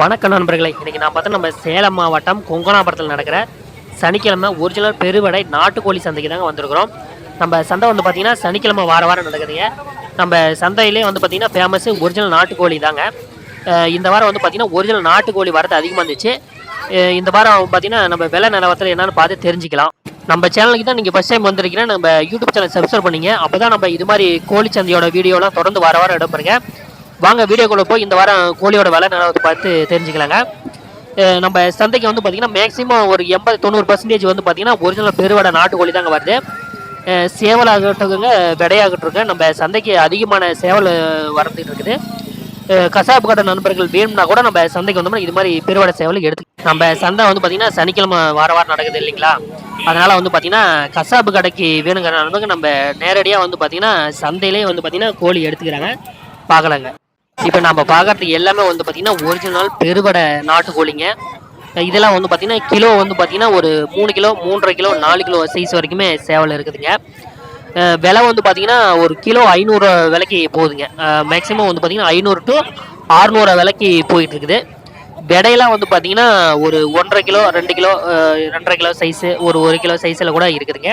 வணக்கம் நண்பர்களே. இன்றைக்கி நான் பார்த்தா நம்ம சேலம் மாவட்டம் கொங்கனாபுரத்தில் நடக்கிற சனிக்கிழமை ஒரிஜினல் பெருவடை நாட்டுக்கோழி சந்தைக்கு தாங்க வந்திருக்கிறோம். நம்ம சந்தை வந்து பார்த்தீங்கன்னா சனிக்கிழமை வார வாரம் நடக்குதுங்க. நம்ம சந்தையிலே வந்து பார்த்திங்கன்னா ஃபேமஸ் ஒரிஜினல் நாட்டுக்கோழி தாங்க. இந்த வாரம் வந்து பார்த்திங்கன்னா ஒரிஜினல் நாட்டுக்கோழி வரது அதிகமாக இருந்துச்சு. இந்த வாரம் பார்த்தீங்கன்னா நம்ம விலை நிலவரத்தில் என்னென்னு பார்த்து தெரிஞ்சுக்கலாம். நம்ம சேனலுக்கு தான் நீங்கள் ஃபஸ்ட் டைம் வந்திருக்கீங்கன்னா நம்ம யூடியூப் சேனல் சப்ஸ்கிரைப் பண்ணிங்க. அப்போ தான் நம்ம இது மாதிரி கோழி சந்தையோட வீடியோலாம் தொடர்ந்து வார வாரம் இடம்பெறுங்க வாங்க வீடியோக்குள்ளே போய் இந்த வாரம் கோழியோட விலை நிலவரத்தை பார்த்து தெரிஞ்சுக்கலாங்க. நம்ம சந்தைக்கு வந்து பார்த்தீங்கன்னா மேக்ஸிமம் ஒரு எண்பது தொண்ணூறு பர்சன்டேஜ் வந்து பார்த்தீங்கன்னா ஒரிஜினல் பெருவடை நாட்டுக்கோழி தாங்க வருது. சேவலாகட்டுங்க விடையாகட்டுருங்க நம்ம சந்தைக்கு அதிகமான சேவல் வரந்துட்டு இருக்குது. கசாப்பு கடை நண்பர்கள் வேணும்னா கூட நம்ம சந்தைக்கு வந்தோம்னா இது மாதிரி பெருவடை சேவல் எடுத்து நம்ம சந்தை வந்து பார்த்தீங்கன்னா சனிக்கிழமை வார வாரம் நடக்குது இல்லைங்களா? அதனால் வந்து பார்த்திங்கன்னா கசாப்பு கடைக்கு வேணுங்கிற நண்பர்கள் நம்ம நேரடியாக வந்து பார்த்திங்கன்னா சந்தையிலே வந்து பார்த்திங்கன்னா கோழி எடுத்துக்கிறாங்க. பார்க்கலாங்க. இப்போ நம்ம பார்க்கறதுக்கு எல்லாமே வந்து பார்த்தீங்கன்னா ஒரிஜினல் பெருவடை நாட்டுக்கோழிங்க. இதெல்லாம் வந்து பார்த்திங்கன்னா கிலோ வந்து பார்த்தீங்கன்னா ஒரு மூணு கிலோ மூன்றரை கிலோ நாலு கிலோ சைஸ் வரைக்குமே சேவல் இருக்குதுங்க. விலை வந்து பார்த்தீங்கன்னா ஒரு கிலோ ஐநூறு விலைக்கு போகுதுங்க. மேக்ஸிமம் வந்து பார்த்தீங்கன்னா ஐநூறு டு ஆறுநூறு விலைக்கு போயிட்டு இருக்குது விடையெல்லாம் வந்து பார்த்திங்கன்னா ஒரு ஒன்றரை கிலோ ரெண்டு கிலோ ரெண்டரை கிலோ சைஸு ஒரு ஒரு கிலோ சைஸில் கூட இருக்குதுங்க.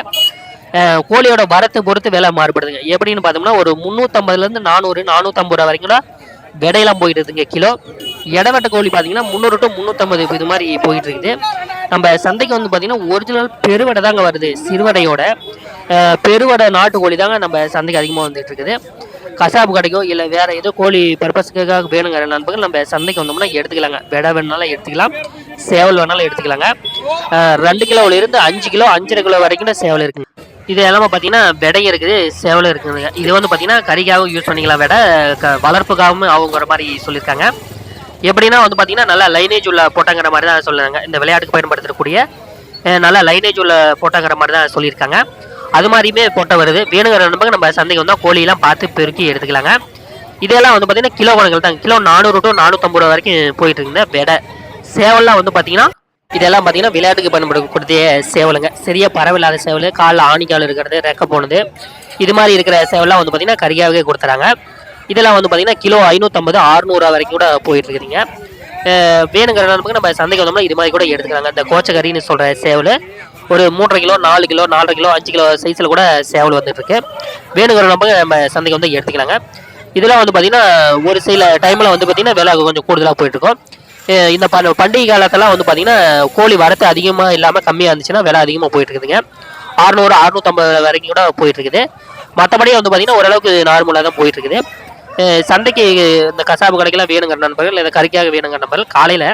கோழியோட வரத்தை பொறுத்து விலை மாறுபடுதுங்க. எப்படின்னு பார்த்தோம்னா ஒரு முந்நூற்றம்பதுலேருந்து நானூறு நானூற்றம்பது ரூபா வரைக்கும் கூட விடையெல்லாம் போயிட்டு இருக்குங்க கிலோ இடவட்ட கோழி பார்த்தீங்கன்னா முந்நூறு டு முந்நூற்றம்பது இது மாதிரி போயிட்டு இருக்குது நம்ம சந்தைக்கு வந்து பார்த்தீங்கன்னா ஒரிஜினல் பெருவடை தாங்க வருது சிறுவடையோட. பெருவடை நாட்டு கோழி தாங்க நம்ம சந்தைக்கு அதிகமாக வந்துட்டு இருக்குது கசாப்பு கடைக்கோ இல்லை வேறு ஏதோ கோழி பர்பஸ்க்காக வேணுங்கிற நண்பர்கள் நம்ம சந்தைக்கு வந்தோம்னா எடுத்துக்கலாங்க. விடை வேணாலும் எடுத்துக்கலாம் சேவல் வேணாலும் எடுத்துக்கலாங்க. ரெண்டு கிலோவில் இருந்து அஞ்சு கிலோ அஞ்சரை கிலோ வரைக்கும் சேவல் இருக்குங்க. இது எல்லாமே பார்த்தீங்கன்னா விடை இருக்குது சேவலும் இருக்குதுங்க. இது வந்து பார்த்தீங்கன்னா கறிக்காகவும் யூஸ் பண்ணிக்கலாம் விட க வளர்ப்புக்காகவும் ஆகுங்கிற மாதிரி சொல்லியிருக்காங்க. எப்படின்னா வந்து பார்த்தீங்கன்னா நல்லா லைனேஜ் உள்ள போட்டாங்கிற மாதிரி தான் சொல்லுறாங்க. இந்த விளையாட்டுக்கு பயன்படுத்தக்கூடிய நல்லா லைனேஜ் உள்ள போட்டாங்கிற மாதிரி தான் சொல்லியிருக்காங்க. அது மாதிரியுமே போட்டோ வருது. வேணுங்கிற நண்பங்க நம்ம சந்தைக்கு வந்தால் கோழியெல்லாம் பார்த்து பெருக்கி எடுத்துக்கலாங்க. இதெல்லாம் வந்து பார்த்தீங்கன்னா கிலோ கணக்கில் தான் கிலோ நானூறு டு நானூற்றம்பது ரூபா வரைக்கும் போயிட்டு இருக்குங்க. விடை சேவல்லாம் வந்து பார்த்தீங்கன்னா இதெல்லாம் பார்த்தீங்கன்னா விளையாட்டுக்கு பயன்படுத்தக்கூடிய சேவலுங்க. சரியா பரவில்லாத சேவல். காலில் ஆணிக்கால் இருக்கிறது ரெக்க போனது. இது மாதிரி இருக்கிற சேவலாம் வந்து பார்த்தீங்கன்னா கறியாகவே கொடுத்துறாங்க. இதெல்லாம் வந்து பார்த்தீங்கன்னா கிலோ ஐநூற்றம்பது அறுநூறுவா வரைக்கும் கூட போயிட்டு இருக்குதுங்க வேணுங்கிற நமக்கு நம்ம சந்தைக்கு வந்தோம்னா இது மாதிரி கூட எடுத்துக்கிறாங்க இந்த கோச்சக்கறின்னு சொல்கிற சேவல் ஒரு மூன்றரை கிலோ நாலு கிலோ நாலரை கிலோ அஞ்சு கிலோ சைஸில் கூட சேவல் வந்துட்டு இருக்கு வேணுங்கிற நமக்கு நம்ம சந்தைக்கு வந்து எடுத்துக்கலாங்க. இதெல்லாம் வந்து பார்த்தீங்கன்னா ஒரு சில டைமில் வந்து பார்த்தீங்கன்னா விலை கொஞ்சம் கூடுதலாக போயிட்டுருக்கும். இந்த ப- பண்டிகை காலத்தெல்லாம் வந்து பார்த்தீங்கன்னா கோழி வரத்து அதிகமாக இல்லாமல் கம்மியாக இருந்துச்சுன்னா விலை அதிகமாக போயிட்டு இருக்குதுங்க அறுநூறு அறுநூத்தம்பது வரைக்கும் கூட போயிட்டு இருக்குது மற்றபடி வந்து பார்த்தீங்கன்னா ஓரளவுக்கு நார்மலாக தான் போயிட்டு இருக்குது சந்தைக்கு இந்த கசாப்பு கடைக்கெல்லாம் வேணுங்கிற நண்பர்கள் இல்லை கறிக்காக வேணுங்கிற நண்பர்கள் காலையில்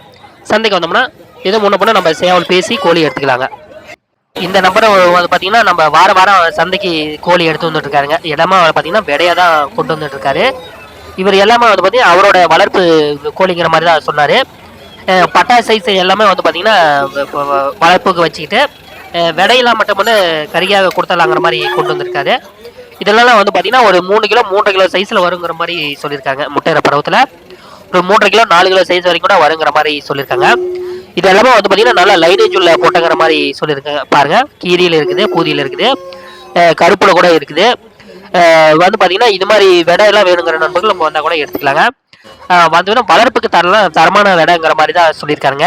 சந்தைக்கு வந்தோம்னா எதுவும் முன்ன பண்ண நம்ம சேவல் பேசி கோழி எடுத்துக்கலாங்க. இந்த நம்பரை வந்து பார்த்தீங்கன்னா நம்ம வார வாரம் சந்தைக்கு கோழி எடுத்து வந்துட்டு இருக்காருங்க இடமா பார்த்தீங்கன்னா விடையாக தான் கொண்டு வந்துட்டு இருக்காரு இவர் எல்லாமே வந்து பார்த்தீங்கன்னா அவரோட வளர்ப்பு கோழிங்கிற மாதிரி தான் சொன்னார். பட்டா சைஸ் எல்லாமே வந்து பார்த்தீங்கன்னா வளர்ப்புக்கு வச்சுக்கிட்டு விடையெல்லாம் மட்டும் வந்து கறியாக கொடுத்தலாங்கிற மாதிரி கொண்டு வந்திருக்காரு. இதெல்லாம் வந்து பார்த்தீங்கன்னா ஒரு மூணு கிலோ மூன்றரை கிலோ சைஸில் வருங்கிற மாதிரி சொல்லியிருக்காங்க முட்டையிற பருவத்தில். ஒரு மூன்றரை கிலோ நாலு கிலோ சைஸ் வரைக்கும் கூட வருங்கிற மாதிரி சொல்லியிருக்காங்க. இது எல்லாமே வந்து பார்த்தீங்கன்னா நல்லா லைனேஜ் உள்ள போட்டங்கிற மாதிரி சொல்லியிருக்காங்க. பாருங்கள் கீரியில் இருக்குது பூதியில் இருக்குது கருப்பில் கூட இருக்குது. வந்து பார்த்தீங்கன்னா இது மாதிரி விடையெல்லாம் வேணுங்கிற நண்பர்கள் நம்ம வந்தால் கூட எடுத்துக்கலாங்க. வந்தோன்னா வளர்ப்புக்கு தரலாம் தரமான விடங்கிற மாதிரி தான் சொல்லியிருக்காங்க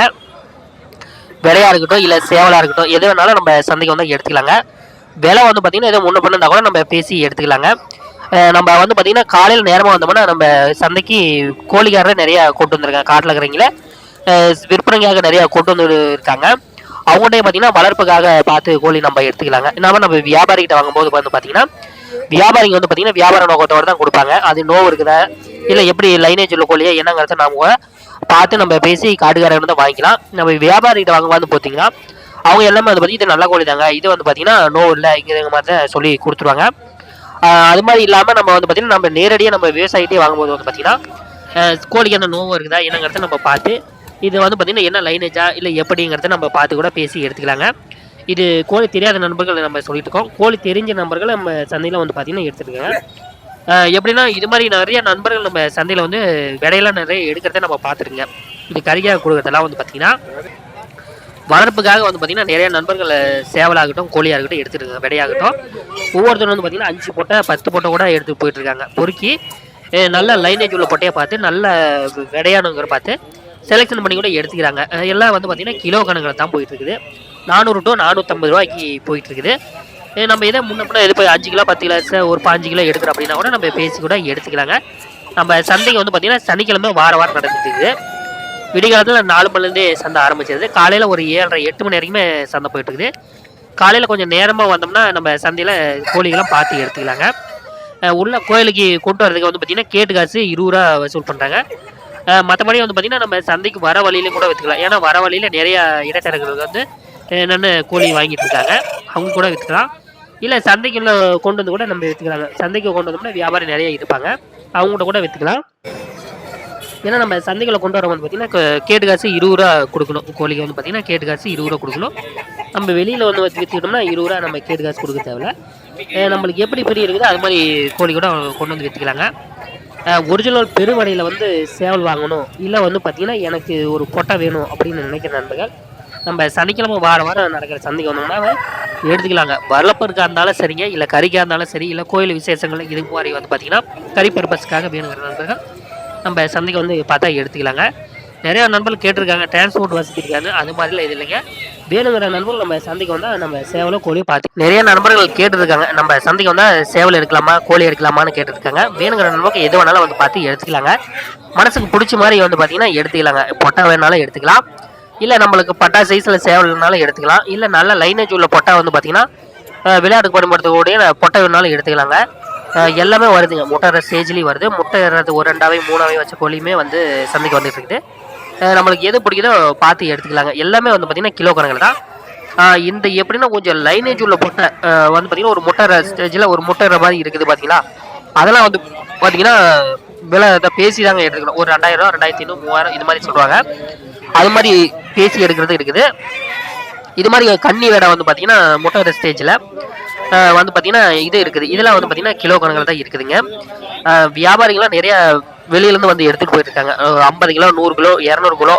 விலையாக இருக்கட்டும் இல்லை சேவலாக இருக்கட்டும் எது வேணாலும் நம்ம சந்தைக்கு வந்து எடுத்துக்கலாங்க. விலை வந்து பார்த்திங்கன்னா எதுவும் முன்ன பண்ணால் கூட நம்ம பேசி எடுத்துக்கலாங்க. நம்ம வந்து பார்த்திங்கன்னா காலையில் நேரமாக வந்தோம்னா நம்ம சந்தைக்கு கோழிக்காரர் நிறையா கொண்டு வந்திருக்காங்க காட்டில் இருக்கிறவங்கள. விற்பனைக்காக நிறையா கொண்டு வந்து இருக்காங்க. அவங்கள்ட்டே பார்த்தீங்கன்னா வளர்ப்புக்காக பார்த்து கோழி நம்ம எடுத்துக்கலாங்க. இல்லாமல் நம்ம வியாபாரிகிட்ட வாங்கும்போது வந்து பார்த்திங்கன்னா வியாபாரிங்க வந்து பார்த்தீங்கன்னா வியாபார நோக்கத்தோடு தான் கொடுப்பாங்க. அது நோவு இருக்குதா? இல்லை எப்படி லைனேஜ் உள்ள கோழியா என்னங்கிறத நாம பார்த்து நம்ம பேசி காட்டுக்காரங்க தான் வாங்கிக்கலாம். நம்ம வியாபாரிகிட்ட வாங்கும்போது பார்த்தீங்கன்னா அவங்க எல்லாமே வந்து பார்த்தீங்கன்னா இது நல்ல கோழி தாங்க இது வந்து பார்த்தீங்கன்னா நோ இல்லை இங்கிற மாதிரி தான் சொல்லி கொடுத்துருவாங்க. அது மாதிரி இல்லாமல் நம்ம வந்து பார்த்தீங்கன்னா நம்ம நேரடியாக நம்ம விவசாயிட்டே வாங்கும்போது வந்து பார்த்தீங்கன்னா கோழிக்கு என்ன நோவு இருக்குதா என்னங்கிறத நம்ம பார்த்து இது வந்து பார்த்தீங்கன்னா என்ன லைனேஜா இல்லை எப்படிங்கிறத நம்ம பார்த்து கூட பேசி எடுத்துக்கலாங்க. இது கோழி தெரியாத நண்பர்கள் நம்ம சொல்லிட்டு இருக்கோம். கோழி தெரிஞ்ச நண்பர்களை நம்ம சந்தையில் வந்து பார்த்தீங்கன்னா எடுத்துருக்காங்க எப்படின்னா இது மாதிரி நிறைய நண்பர்கள் நம்ம சந்தையில் வந்து விடையெல்லாம் நிறைய எடுக்கிறத நம்ம பார்த்துருங்க இது கறிக்காக கொடுக்கறதெல்லாம் வந்து பார்த்தீங்கன்னா வளர்ப்புக்காக வந்து பார்த்தீங்கன்னா நிறைய நண்பர்கள் சேவலாகட்டும் கோழியாக இருக்கட்டும் எடுத்துருக்காங்க விடையாகட்டும். ஒவ்வொருத்தரும் வந்து பார்த்திங்கன்னா அஞ்சு போட்டை பத்து போட்டை கூட எடுத்து போயிட்டுருக்காங்க. பொறுக்கி நல்ல லைனேஜ் உள்ள பொட்டையை பார்த்து நல்ல விடையானுங்கிற பார்த்து செலெக்ஷன் பண்ணி கூட எடுத்துக்கிறாங்க. எல்லாம் வந்து பார்த்திங்கன்னா கிலோ கணக்கில் தான் போயிட்டுருக்குது. நானூறு டு நானூற்றம்பது ரூபாய்க்கு போயிட்டுருக்குது. நம்ம இதை முன்னே பின்ன இது போய் அஞ்சு கிலோ பத்து கிலோ ஒரு பாஞ்சு கிலோ எடுக்கிறோம் அப்படின்னா கூட நம்ம பேசி கூட எடுத்துக்கலாங்க. நம்ம சந்தைக்கு வந்து பார்த்தீங்கன்னா சனிக்கிழமை வார வாரம் நடந்துட்டு விடிகாலத்தில் நாலு மணிலேருந்தே சந்தை ஆரம்பிச்சிருது. காலையில் ஒரு ஏழரை எட்டு மணி வரைக்குமே சந்தை போயிட்டு இருக்குது காலையில் கொஞ்சம் நேரமாக வந்தோம்னா நம்ம சந்தையில் கோழிகள்லாம் பார்த்து எடுத்துக்கலாங்க. உள்ள கோயிலுக்கு கொண்டு வரதுக்கு வந்து பார்த்திங்கன்னா கேட்டு காசு இருபது ரூபா வசூல் பண்ணுறாங்க மற்றபடி வந்து பார்த்திங்கன்னா நம்ம சந்தைக்கு வர வழியிலையும் கூட விற்றுக்கலாம் ஏன்னா வர வழியில் நிறையா இடைத்தரகர்கள் வந்து என்னென்ன கோழி வாங்கிட்டு இருக்காங்க அவங்க கூட விற்றுக்கலாம் இல்லை சந்தைக்குள்ள கொண்டு வந்து கூட நம்ம விற்றுக்கலாங்க சந்தைக்கு கொண்டு வந்தோம்னா வியாபாரி நிறைய இருப்பாங்க. அவங்கள்ட்ட கூட விற்றுக்கலாம் ஏன்னா நம்ம சந்தைகளை கொண்டு வரும்போது பார்த்தீங்கன்னா கேட்டு காசு இருபது ரூபா கொடுக்கணும். கோழிக்கு வந்து பார்த்தீங்கன்னா கேட்டு காசு இருபது ரூபா கொடுக்கணும். நம்ம வெளியில் வந்து வச்சு விற்றுக்கிட்டோம்னா இருபது ரூபா நம்ம கேட்டு காசு கொடுக்க தேவையில்ல. நம்மளுக்கு எப்படி பெரிய இருக்குதோ அது மாதிரி கோழி கூட கொண்டு வந்து விற்றுக்கலாங்க ஒரிஜினல் பெருவடையில் வந்து சேவல் வாங்கணும். இல்லை வந்து பார்த்திங்கன்னா எனக்கு ஒரு பொட்டை வேணும் அப்படின்னு நினைக்கிற நண்பர்கள் நம்ம சனிக்கிழமை வாரம் வாரம் நடக்கிற சந்தைக்கு வந்தோம்னா எடுத்துக்கலாங்க. வரலப்பருக்காக இருந்தாலும் சரிங்க இல்லை கறிக்காக இருந்தாலும் சரி இல்லை கோயில் விசேஷங்கள் இது மாதிரி வந்து பார்த்தீங்கன்னா கறி பர்பஸ்க்காக வேணுங்கிற நண்பர்கள். நம்ம சந்தைக்கு வந்து பார்த்தா எடுத்துக்கலாங்க. நிறையா நண்பர்கள் கேட்டிருக்காங்க டிரான்ஸ்போர்ட் வசதி இருக்காது அது மாதிரிலாம் இது இல்லைங்க. வேணுங்கிற நண்பர்கள் நம்ம சந்தைக்கு வந்தால் நம்ம சேவலும் கோழியும் பார்த்து நிறைய நண்பர்கள் கேட்டிருக்காங்க நம்ம சந்தைக்கு வந்தால் சேவல் எடுக்கலாமா கோழி எடுக்கலாமான்னு கேட்டிருக்காங்க. வேணுங்கிற நண்பர்கள் எது வேணாலும் வந்து பார்த்து எடுத்துக்கலாங்க. மனசுக்கு பிடிச்ச மாதிரி வந்து பார்த்தீங்கன்னா எடுத்துக்கலாங்க. பொட்டா வேணாலும் எடுத்துக்கலாம். இல்லை நம்மளுக்கு பட்டா சைஸில் சேவல் எடுத்துக்கலாம். இல்லை நல்ல லைனேஜ் உள்ள பொட்டா வந்து பார்த்தீங்கன்னா விளையாட்டு விளையாட்டுக்கு பயன்படுத்தக்கூடிய பொட்டை வேணாலும் எடுத்துக்கலாங்க. எல்லாமே வருதுங்க. முட்டை ஸ்டேஜ்லேயும் வருது. முட்டை ஏறது ஒரு ரெண்டாவே மூணாவே வச்ச கோழியுமே வந்து சந்தைக்கு வந்துட்டு இருக்குது நம்மளுக்கு எது பிடிக்குதோ பார்த்து எடுத்துக்கலாங்க. எல்லாமே வந்து பார்த்திங்கன்னா கிலோ கணக்கில் தான். இந்த எப்படின்னா கொஞ்சம் லைனேஜ் உள்ள முட்டை வந்து பார்த்திங்கன்னா ஒரு முட்டை ஸ்டேஜில் ஒரு முட்டை மாதிரி இருக்குது பார்த்தீங்களா அதெல்லாம் வந்து பார்த்தீங்கன்னா விலை இதை பேசி தாங்க எடுத்துக்கணும். ஒரு ரெண்டாயிரம் ரூபா ரெண்டாயிரத்தி ஐநூறு மூவாயிரம் இது மாதிரி சொல்லுவாங்க. அது மாதிரி பேசி எடுக்கிறது இருக்குது. இது மாதிரி கன்னி வேடை வந்து பார்த்தீங்கன்னா முட்டை ஸ்டேஜில் வந்து பார்த்தீங்கன்னா இது இருக்குது. இதெல்லாம் வந்து பார்த்தீங்கன்னா கிலோ கணக்கில் தான் இருக்குதுங்க. வியாபாரிகள்லாம் நிறையா வெளியிலேருந்து வந்து எடுத்துகிட்டு போயிட்டுருக்காங்க ஐம்பது கிலோ நூறு கிலோ இரநூறு கிலோ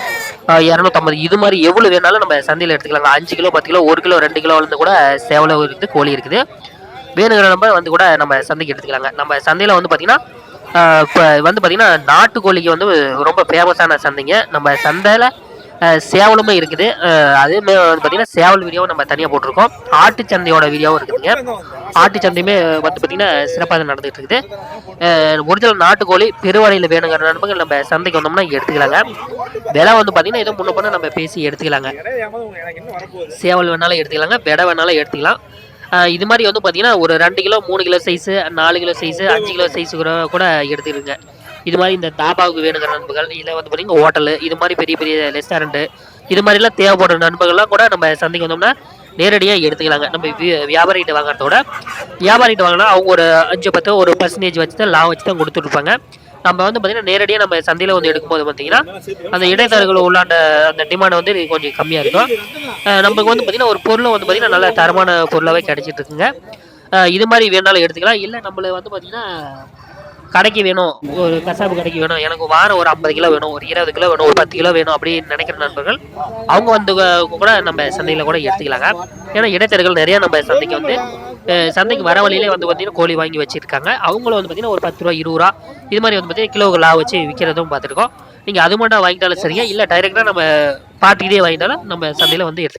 இரநூத்தம்பது. இது மாதிரி எவ்வளோ வேணாலும் நம்ம சந்தையில் எடுத்துக்கலாங்க. அஞ்சு கிலோ பத்து கிலோ ஒரு கிலோ ரெண்டு கிலோலேருந்து கூட சேவலம் இருக்குது கோழி இருக்குது. வேணுங்கிற நம்ம வந்து கூட நம்ம சந்தைக்கு எடுத்துக்கலாங்க. நம்ம சந்தையில் வந்து பார்த்திங்கன்னா வந்து பார்த்தீங்கன்னா நாட்டுக்கோழிக்கு வந்து ரொம்ப ஃபேமஸான சந்தைங்க. நம்ம சந்தையில் சேவலுமே இருக்குது. அதேமாதிரி அதே வந்து பார்த்தீங்கன்னா சேவல் வீடியோவும் நம்ம தனியாக போட்டிருக்கோம். ஆட்டு சந்தையோட வீடியோவும் இருக்குதுங்க. ஆட்டு சந்தையுமே வந்து பார்த்தீங்கன்னா சிறப்பாக நடந்துகிட்டு இருக்குது ஒரிஜினல் நாட்டுக்கோழி பெருவடையில் வேணுங்கிற நண்பர்கள் நம்ம சந்தைக்கு வந்தோம்னா எடுத்துக்கலாங்க. விலை வந்து பார்த்தீங்கன்னா எதுவும் முன்ன பண்ண நம்ம பேசி எடுத்துக்கலாங்க. சேவல் வேணாலும் எடுத்துக்கலாங்க. விடை வேணாலும் எடுத்துக்கலாம். இது மாதிரி வந்து பார்த்தீங்கன்னா ஒரு ரெண்டு கிலோ மூணு கிலோ சைஸு நாலு கிலோ சைஸு அஞ்சு கிலோ சைஸு கூட கூட எடுத்துக்கிடுங்க இது மாதிரி இந்த தாபாவுக்கு வேணுங்கிற நண்பர்கள் இல்லை வந்து பார்த்தீங்கன்னா ஹோட்டலு இது மாதிரி பெரிய பெரிய ரெஸ்டாரண்ட்டு இது மாதிரிலாம் தேவைப்படுற நண்பர்கள்லாம் கூட நம்ம சந்தைக்கு வந்தோம்னா நேரடியாக எடுத்துக்கலாங்க. நம்ம வியாபாரிகிட்ட வாங்குறதோட வியாபாரிகிட்ட வாங்கினா அவங்க ஒரு அஞ்சு பத்து ஒரு பர்சன்டேஜ் வச்சு தான் லாபம் வச்சு தான் கொடுத்துருப்பாங்க நம்ம வந்து பார்த்தீங்கன்னா நேரடியாக நம்ம சந்தையில் வந்து எடுக்கும்போது பார்த்தீங்கன்னா அந்த இடைத்தரகர்கள் உள்ளாண்ட அந்த டிமாண்ட் வந்து கொஞ்சம் கம்மியாக இருக்கும். நமக்கு வந்து பார்த்தீங்கன்னா ஒரு பொருளும் வந்து பார்த்தீங்கன்னா நல்ல தரமான பொருளாகவே கிடைச்சிட்டு இருக்குங்க. இது மாதிரி வேணாலும் எடுத்துக்கலாம். இல்லை நம்மள வந்து பார்த்தீங்கன்னா கடைக்கு வேணும். ஒரு கசாப்பு கடைக்கு வேணும். எனக்கு வாரம் ஒரு ஐம்பது கிலோ வேணும் ஒரு இருபது கிலோ வேணும் ஒரு பத்து கிலோ வேணும் அப்படின்னு நினைக்கிற நண்பர்கள் அவங்க வந்து கூட நம்ம சந்தையில் கூட எடுத்துக்கலாங்க. ஏன்னா இடைத்தரகர்கள் நிறையா நம்ம சந்தைக்கு வந்து சந்தைக்கு வர வழியிலே வந்து பார்த்தீங்கன்னா கோழி வாங்கி வச்சுருக்காங்க. அவங்களும் வந்து பார்த்தீங்கன்னா ஒரு பத்து ரூபா இருபது ரூபா இது மாதிரி வந்து பார்த்தீங்கன்னா கிலோ லா வச்சு விற்கிறதும் பார்த்துருக்கோம் நீங்கள் அது மட்டும் வாங்கிட்டாலும் சரிங்க இல்லை டைரெக்டாக நம்ம பாட்டிக்கிட்டே வாங்கிட்டாலும் நம்ம சந்தையில் வந்து எடுத்து